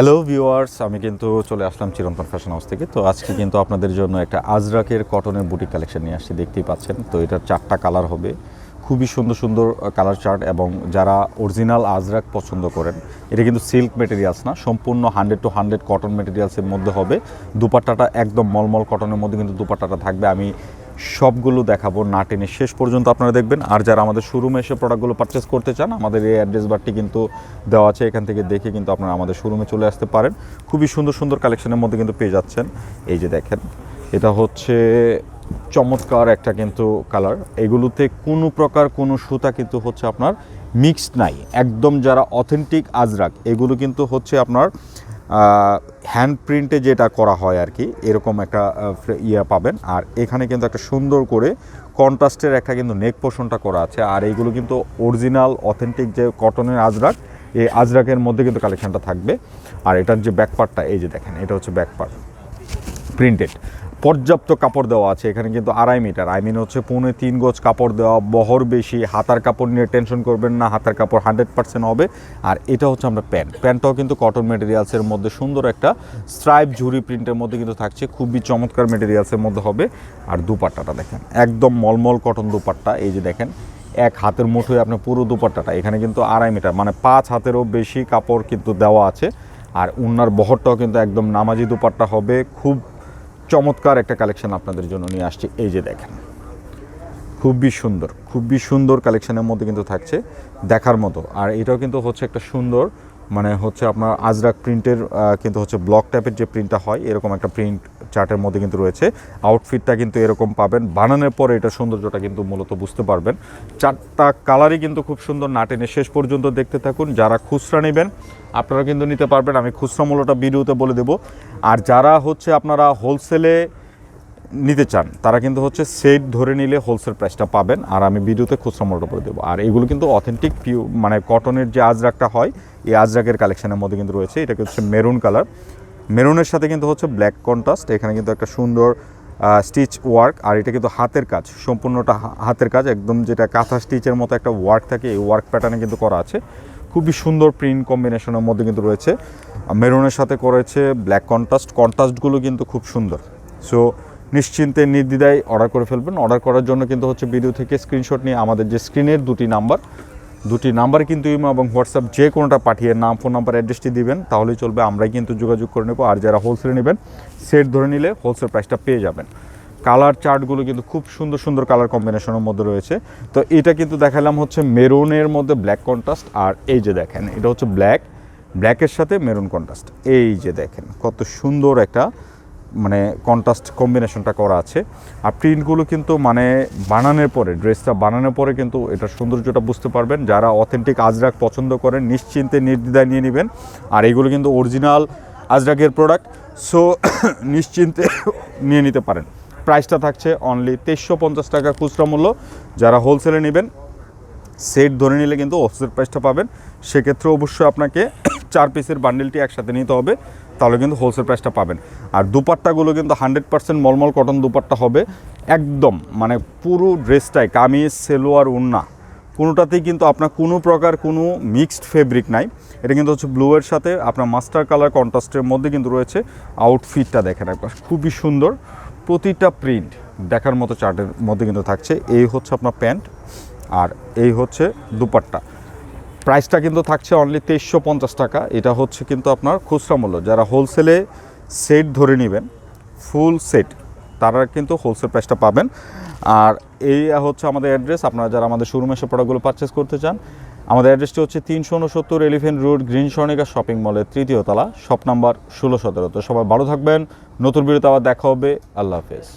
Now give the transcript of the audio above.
Hello viewers আমি কিন্তু চলে আসলাম চিরন্তন ফ্যাশন হাউস থেকে। তো আজকে কিন্তু আপনাদের জন্য একটা আজরাকের কটনের বুটিক কালেকশন নিয়ে আসছি, দেখতেই পাচ্ছেন। তো এটার চারটা কালার হবে। খুবই সুন্দর সুন্দর কালার চার্ট এবং যারা অরিজিনাল আজরাক পছন্দ করেন, এটা কিন্তু সিল্ক মেটেরিয়ালস না, সম্পূর্ণ হান্ড্রেড টু হান্ড্রেড কটন মেটেরিয়ালসের মধ্যে হবে। দুপাট্টাটা একদম মলমল কটনের মধ্যে কিন্তু দুপাট্টাটা থাকবে। আমি সবগুলো দেখাবো না টেনে। শেষ পর্যন্ত আপনারা দেখবেন, আর যারা আমাদের শোরুমে এসে প্রোডাক্টগুলো পারচেস করতে চান, আমাদের এই অ্যাড্রেস বারটি কিন্তু দেওয়া আছে, এখান থেকে দেখে কিন্তু আপনারা আমাদের শোরুমে চলে আসতে পারেন। খুবই সুন্দর সুন্দর কালেকশনের মধ্যে কিন্তু পেয়ে যাচ্ছেন। এই যে দেখেন, এটা হচ্ছে চমৎকার একটা কিন্তু কালার এগুলোতে কোনো প্রকার কোনো সুতা কিন্তু হচ্ছে আপনার মিক্সড নাই। একদম যারা অথেন্টিক আজরাক, এগুলো কিন্তু হচ্ছে আপনার হ্যান্ড প্রিন্টে যেটা করা হয় আর কি, এরকম একটা ইয়ে পাবেন। আর এখানে কিন্তু একটা সুন্দর করে কন্ট্রাস্টের একটা কিন্তু নেক পোষণটা করা আছে। আর এইগুলো কিন্তু অরিজিনাল অথেন্টিক যে কটনের আজরাক, এই আজরাকের মধ্যে কিন্তু কালেকশানটা থাকবে। আর এটার যে ব্যাকপার্টটা এই যে দেখেন, এটা হচ্ছে ব্যাকপার্ট প্রিন্টেড পর্যাপ্ত কাপড় দেওয়া আছে, এখানে কিন্তু আড়াই মিটার আই মিন হচ্ছে পৌনে তিন গজ কাপড় দেওয়া, বহর বেশি, হাতার কাপড় নিয়ে টেনশন করবেন না, হাতার কাপড় হান্ড্রেড পার্সেন্ট হবে। আর এটা হচ্ছে আমরা প্যান্ট। প্যান্টটাও কিন্তু কটন মেটেরিয়ালসের মধ্যে সুন্দর একটা স্ট্রাইপ ঝুরি প্রিন্টের মধ্যে কিন্তু থাকছে, খুবই চমৎকার মেটেরিয়ালসের মধ্যে হবে। আর দুপাট্টাটা দেখেন, একদম মলমল কটন দুপাট্টা, এই যে দেখেন, এক হাতের মুঠোয় আপনার পুরো দুপাট্টাটা, এখানে কিন্তু আড়াই মিটার মানে পাঁচ হাতেরও বেশি কাপড় কিন্তু দেওয়া আছে। আর উন্নার বহরটাও কিন্তু একদম নামাজি দুপাট্টা হবে, খুব চমৎকার একটা কালেকশন আপনাদের জন্য নিয়ে আসছি। এই যে দেখেন, খুবই সুন্দর খুবই সুন্দর কালেকশানের মধ্যে কিন্তু থাকছে দেখার মতো। আর এটাও কিন্তু হচ্ছে একটা সুন্দর মানে হচ্ছে আপনার আজরাক প্রিন্টের কিন্তু হচ্ছে ব্লক টাইপের যে প্রিন্টটা হয়, এরকম একটা প্রিন্ট চার্টের মধ্যে কিন্তু রয়েছে। আউটফিটটা কিন্তু এরকম পাবেন। বানানোর পরে এটা সৌন্দর্যটা কিন্তু মূলত বুঝতে পারবেন। চারটা কালারই কিন্তু খুব সুন্দর না টেনে শেষ পর্যন্ত দেখতে থাকুন। যারা খুচরা নেবেন আপনারা কিন্তু নিতে পারবেন। আমি খুচরা মূল্যটা ভিডিওতে বলে দেবো। আর যারা হচ্ছে আপনারা হোলসেলে নিতে চান, তারা কিন্তু হচ্ছে সেট ধরে নিলে হোলসেল প্রাইসটা পাবেন। আর আমি ভিডিওতে খুচরা মূল্যটা বলে দেবো। আর এগুলো কিন্তু অথেন্টিক পিউ মানে কটনের যে আজরাকটা হয়, এই আজরাকের কালেকশনের মধ্যে কিন্তু রয়েছে। এটা হচ্ছে মেরুন কালার মেরুনের সাথে কিন্তু হচ্ছে ব্ল্যাক কন্ট্রাস্ট এখানে কিন্তু একটা সুন্দর স্টিচ ওয়ার্ক আর এটা কিন্তু হাতের কাজ, সম্পূর্ণটা হাতের কাজ, একদম যেটা কাঁথা স্টিচের মতো একটা ওয়ার্ক থাকে, এই ওয়ার্ক প্যাটার্নে কিন্তু করা আছে। খুবই সুন্দর প্রিন্ট কম্বিনেশনের মধ্যে কিন্তু রয়েছে। মেরুনের সাথে করেছে ব্ল্যাক কন্ট্রাস্ট কন্ট্রাস্টগুলো কিন্তু খুব সুন্দর। সো নিশ্চিন্তে নির্দ্বিধায় অর্ডার করে ফেলবেন। অর্ডার করার জন্য কিন্তু হচ্ছে ভিডিও থেকে স্ক্রিনশট নিয়ে আমাদের যে স্ক্রিনের দুটি নাম্বার দুটি নাম্বার কিন্তু ইমো এবং হোয়াটসঅ্যাপ যে কোনোটা পাঠিয়ে নাম, ফোন নাম্বার, অ্যাড্রেসটি দিবেন, তাহলেই চলবে। আমরাই কিন্তু যোগাযোগ করে নেব। আর যারা হোলসেলে নেবেন সেট ধরে নিলে হোলসেল প্রাইসটা পেয়ে যাবেন। কালার চার্টগুলো কিন্তু খুব সুন্দর সুন্দর কালার কম্বিনেশনের মধ্যে রয়েছে। তো এটা কিন্তু দেখালাম হচ্ছে মেরুনের মধ্যে ব্ল্যাক কন্ট্রাস্ট আর এই যে দেখেন, এটা হচ্ছে ব্ল্যাক ব্ল্যাকের সাথে মেরুন কন্ট্রাস্ট এই যে দেখেন, কত সুন্দর একটা মানে কন্ট্রাস্ট কম্বিনেশনটা করা আছে। আর প্রিন্টগুলো কিন্তু মানে বানানোর পরে, ড্রেসটা বানানোর পরে কিন্তু এটা সৌন্দর্যটা বুঝতে পারবেন। যারা অথেন্টিক আজরাক পছন্দ করেন, নিশ্চিন্তে নির্দ্বিধায় নিয়ে নেবেন। আর এগুলো কিন্তু অরিজিনাল আজরাকের প্রোডাক্ট সো নিশ্চিন্তে নিয়ে নিতে পারেন। প্রাইসটা থাকছে অনলি তেইশশো পঞ্চাশ টাকা খুচরা মূল্য। যারা হোলসেলে নেবেন সেট ধরে নিলে কিন্তু হোলসেল প্রাইসটা পাবেন। সেক্ষেত্রে অবশ্যই আপনাকে চার পিসের বান্ডেলটি একসাথে নিতে হবে। তাহলে কিন্তু হোলসেল প্রাইসটা পাবেন। আর দুপাট্টাগুলো কিন্তু হান্ড্রেড পার্সেন্ট মলমল কটন দুপাট্টা হবে। একদম মানে পুরো ড্রেসটাই কামিজ, সেলোয়ার, উন্না। কোনোটাতেই কিন্তু আপনার কোনো প্রকার কোনো মিক্সড ফেব্রিক নাই। এটা কিন্তু হচ্ছে ব্লুয়ের সাথে আপনার মাস্টার কালার কন্ট্রাস্টের মধ্যে কিন্তু রয়েছে আউটফিটটা দেখেন একবার। খুবই সুন্দর। প্রতিটা প্রিন্ট দেখার মতো চার্টের মধ্যে কিন্তু থাকছে। এই হচ্ছে আপনার প্যান্ট আর এই হচ্ছে দুপাট্টা। প্রাইসটা কিন্তু থাকছে অনলি তেইশশো পঞ্চাশ টাকা। এটা হচ্ছে কিন্তু আপনার খুচরা মূল্য। যারা হোলসেলে সেট ধরে নেবেন ফুল সেট তারা কিন্তু হোলসেল প্রাইসটা পাবেন। আর এই হচ্ছে আমাদের অ্যাড্রেস আপনারা যারা আমাদের শোরুমে এসে প্রোডাক্টগুলো পারচেস করতে চান, আমাদের অ্যাড্রেসটি হচ্ছে তিনশো উনসত্তর elephant road green Sornika shopping মলের তৃতীয় তলা শপ নাম্বার ষোলো সতেরো। তো সবাই ভালো থাকবেন। নতুন ভিডিওতে আবার দেখা হবে। আল্লাহ হাফেজ।